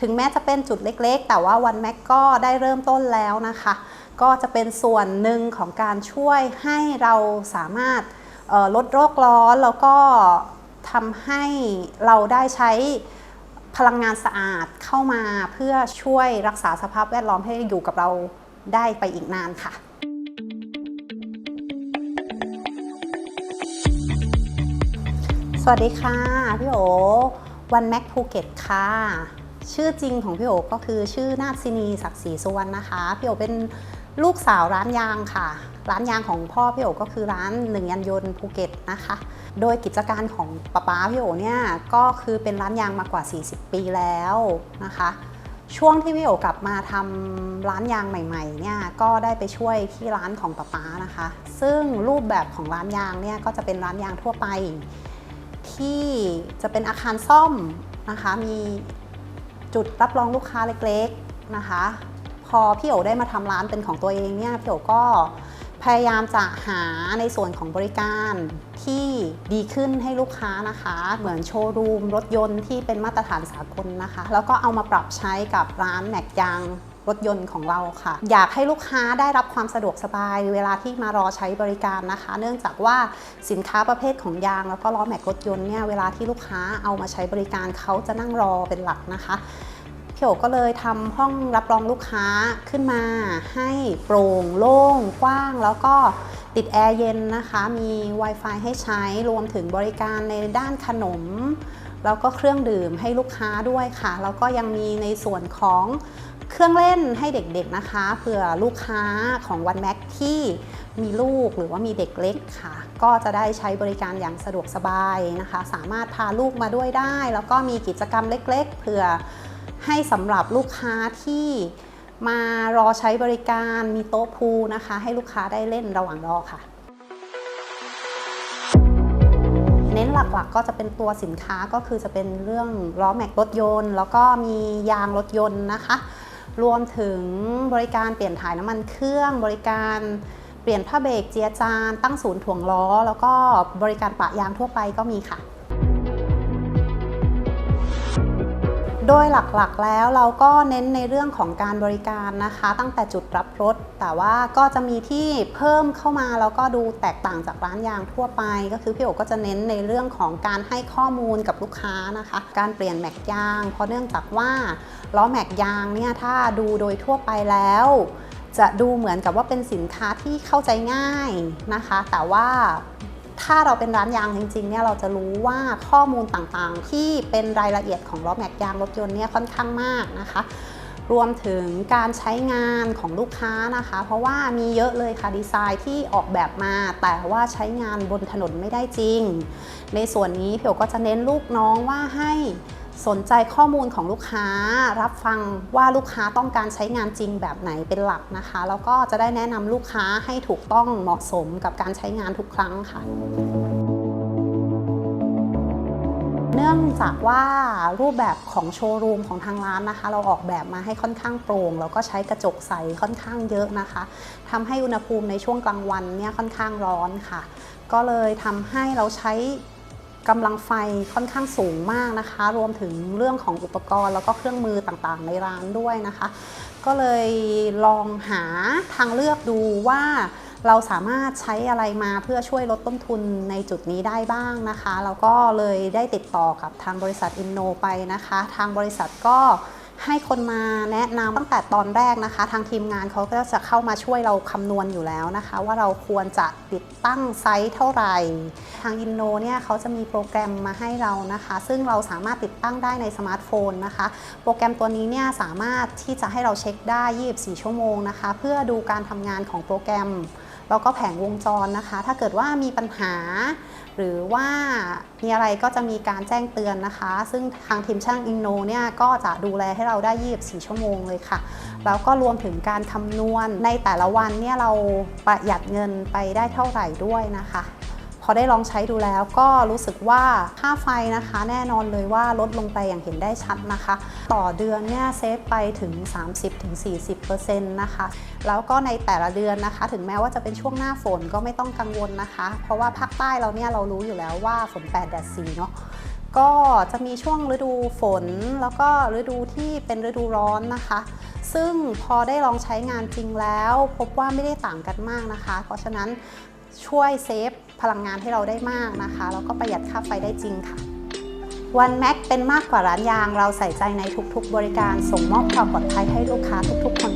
ถึงแม้จะเป็นจุดเล็กๆ แต่ว่าวันแม็กก็ได้เริ่มต้นแล้วนะคะ ก็จะเป็นส่วนหนึ่งของการช่วยให้เราสามารถลดโรคร้อนแล้วก็ทำให้เราได้ใช้พลังงานสะอาดเข้ามาเพื่อช่วยรักษาสภาพแวดล้อมให้อยู่กับเราได้ไปอีกนานค่ะสวัสดีค่ะ พี่โอวันแม็กภูเก็ตค่ะ ชื่อจริงของพี่โอก็คือชื่อนาซินีศักดิ์ศรีสุวรรณนะคะ พี่โอเป็นลูกสาวร้านยางค่ะ ร้านยางของพ่อพี่โอก็คือร้านหนึ่งยันยนต์ภูเก็ตนะคะ โดยกิจการของป้าป๊าพี่โอเนี่ยก็คือเป็นร้านยางมากว่า 40 ปีแล้วนะคะ ช่วงที่พี่โอกลับมาทำร้านยางใหม่ๆเนี่ยก็ได้ไปช่วยที่ร้านของป้าป๊านะคะ ซึ่งรูปแบบของร้านยางเนี่ยก็จะเป็นร้านยางทั่วไปที่จะเป็นอาคารซ่อมนะคะ มี จุดรับรองลูกค้าเล็กๆนะคะ พอพี่โอได้มาทำร้านเป็นของตัวเองเนี่ยพี่โอก็พยายามจะหาในส่วนของบริการที่ดีขึ้นให้ลูกค้านะคะ เหมือนโชว์รูมรถยนต์ที่เป็นมาตรฐานสากลนะคะ แล้วก็เอามาปรับใช้กับร้านแม็กยัง รถยนต์ของเราค่ะ อยากให้ลูกค้าได้รับความสะดวกสบาย เวลาที่มารอใช้บริการนะคะ เนื่องจากว่าสินค้าประเภทของยาง แล้วก็ล้อแม็กรถยนต์เนี่ยเวลาที่ลูกค้าเอามาใช้บริการเขาจะนั่งรอเป็นหลักนะคะพี่โอก็เลยทำห้องรับรองลูกค้าขึ้นมา ให้โปร่งโล่งกว้างแล้วก็ติดแอร์เย็นนะคะ มี Wi-Fi ให้ใช้รวมถึงบริการในด้านขนม แล้วก็เครื่องดื่มให้ลูกค้าด้วยค่ะ แล้วก็ยังมีในส่วนของ เครื่องเล่นให้เด็กๆนะคะเผื่อลูกค้าของวันแม็กที่มีลูกหรือว่ามีเด็กเล็กค่ะ ก็จะได้ใช้บริการอย่างสะดวกสบายนะคะ สามารถพาลูกมาด้วยได้ แล้วก็มีกิจกรรมเล็กๆ เผื่อให้สำหรับลูกค้าที่มารอใช้บริการมีโต๊ะพูนะคะ ให้ลูกค้าได้เล่นระหว่างรอค่ะเน้นหลักๆก็จะเป็นตัวสินค้าก็คือจะเป็นเรื่องล้อแม็กรถยนต์ แล้วก็มียางรถยนต์นะคะ รวมถึงบริการเปลี่ยนถ่ายน้ำมันเครื่องบริการเปลี่ยนผ้าเบรกเจียจาน ตั้งศูนย์ถ่วงล้อ แล้วก็บริการปะยางทั่วไปก็มีค่ะ โดยหลักๆแล้วเราก็เน้นในเรื่องของการบริการนะคะ ตั้งแต่จุดรับรถ แต่ว่าก็จะมีที่เพิ่มเข้ามาแล้วก็ดูแตกต่างจากร้านยางทั่วไป ก็คือพี่โอก็จะเน้นในเรื่องของการให้ข้อมูลกับลูกค้านะคะ การเปลี่ยนแม็กยาง เพราะเนื่องจากว่าล้อแม็กยางเนี่ยถ้าดูโดยทั่วไปแล้วจะดูเหมือนกับว่าเป็นสินค้าที่เข้าใจง่ายนะคะ แต่ว่า ถ้าเราเป็นร้านยางจริงๆเนี่ยเราจะรู้ว่าข้อมูลต่างๆ ที่เป็นรายละเอียดของล้อแม็กยางรถยนต์เนี่ยค่อนข้างมากนะคะรวมถึงการใช้งานของลูกค้านะคะ เพราะว่ามีเยอะเลยค่ะดีไซน์ที่ออกแบบมา แต่ว่าใช้งานบนถนนไม่ได้จริง ในส่วนนี้เพียวก็จะเน้นลูกน้องว่าให้ สนใจข้อมูลของลูกค้า รับฟังว่าลูกค้าต้องการใช้งานจริงแบบไหนเป็นหลักนะคะ แล้วก็จะได้แนะนำลูกค้าให้ถูกต้องเหมาะสมกับการใช้งานทุกครั้งค่ะเนื่องจากว่ารูปแบบของโชว์รูมของทางร้านนะคะ เราออกแบบมาให้ค่อนข้างโปร่งแล้วก็ใช้กระจกใสค่อนข้างเยอะนะคะทำให้อุณหภูมิในช่วงกลางวันเนี่ยค่อนข้างร้อนค่ะ ก็เลยทำให้เราใช้ กำลังไฟค่อนข้างสูงมากนะคะ รวมถึงเรื่องของอุปกรณ์แล้วก็เครื่องมือต่างๆ ในร้านด้วยนะคะ ก็เลยลองหาทางเลือกดูว่าเราสามารถใช้อะไรมาเพื่อช่วยลดต้นทุนในจุดนี้ได้บ้างนะคะ แล้วก็เลยได้ติดต่อกับทางบริษัทอินโนไปนะคะ ทางบริษัทก็ ให้คนมาแนะนำตั้งแต่ตอนแรกนะคะ ทางทีมงานเขาก็จะเข้ามาช่วยเราคำนวณอยู่แล้วนะคะ ว่าเราควรจะติดตั้งไซส์เท่าไหร่ ทางอินโนเนี่ยเขาจะมีโปรแกรมมาให้เรานะคะ ซึ่งเราสามารถติดตั้งได้ในสมาร์ทโฟนนะคะ โปรแกรมตัวนี้เนี่ยสามารถที่จะให้เราเช็คได้ 24 ชั่วโมงนะคะ เพื่อดูการทำงานของโปรแกรม แล้วก็แผงวงจรนะคะ ถ้าเกิดว่ามีปัญหา หรือว่ามีอะไรก็จะมีการแจ้งเตือนนะคะ ซึ่งทางทีมช่างอินโนเนี่ยก็จะดูแลให้เราได้ 24 ชั่วโมงเลยค่ะ แล้วก็รวมถึงการคำนวณในแต่ละวันเนี่ยเราประหยัดเงินไปได้เท่าไหร่ด้วยนะคะ อได้ลองใช้ดูแล้วก็รู้สึกว่าค่าไฟนะคะ แน่นอนเลยว่าลดลงไปอย่างเห็นได้ชัดนะคะ ต่อเดือนเนี่ยเซฟไปถึง 30-40%นะคะ แล้วก็ในแต่ละเดือนนะคะ ถึงแม้ว่าจะเป็นช่วงหน้าฝนก็ไม่ต้องกังวลนะคะ เพราะว่าภาคใต้เราเนี่ยเรารู้อยู่แล้วว่าฝน8แดด4เนาะก็จะมีช่วงฤดูฝนแล้วก็ฤดูที่เป็นฤดูร้อนนะคะ ซึ่งพอได้ลองใช้งานจริงแล้ว พบว่าไม่ได้ต่างกันมากนะคะ เพราะฉะนั้นช่วยเซฟ พลังงานให้เราได้มากนะคะ แล้วก็ประหยัดค่าไฟได้จริงค่ะวันแม็กเป็นมากกว่าร้านยาง เราใส่ใจในทุกๆ บริการส่งมอบความปลอดภัยให้ลูกค้าทุกๆคน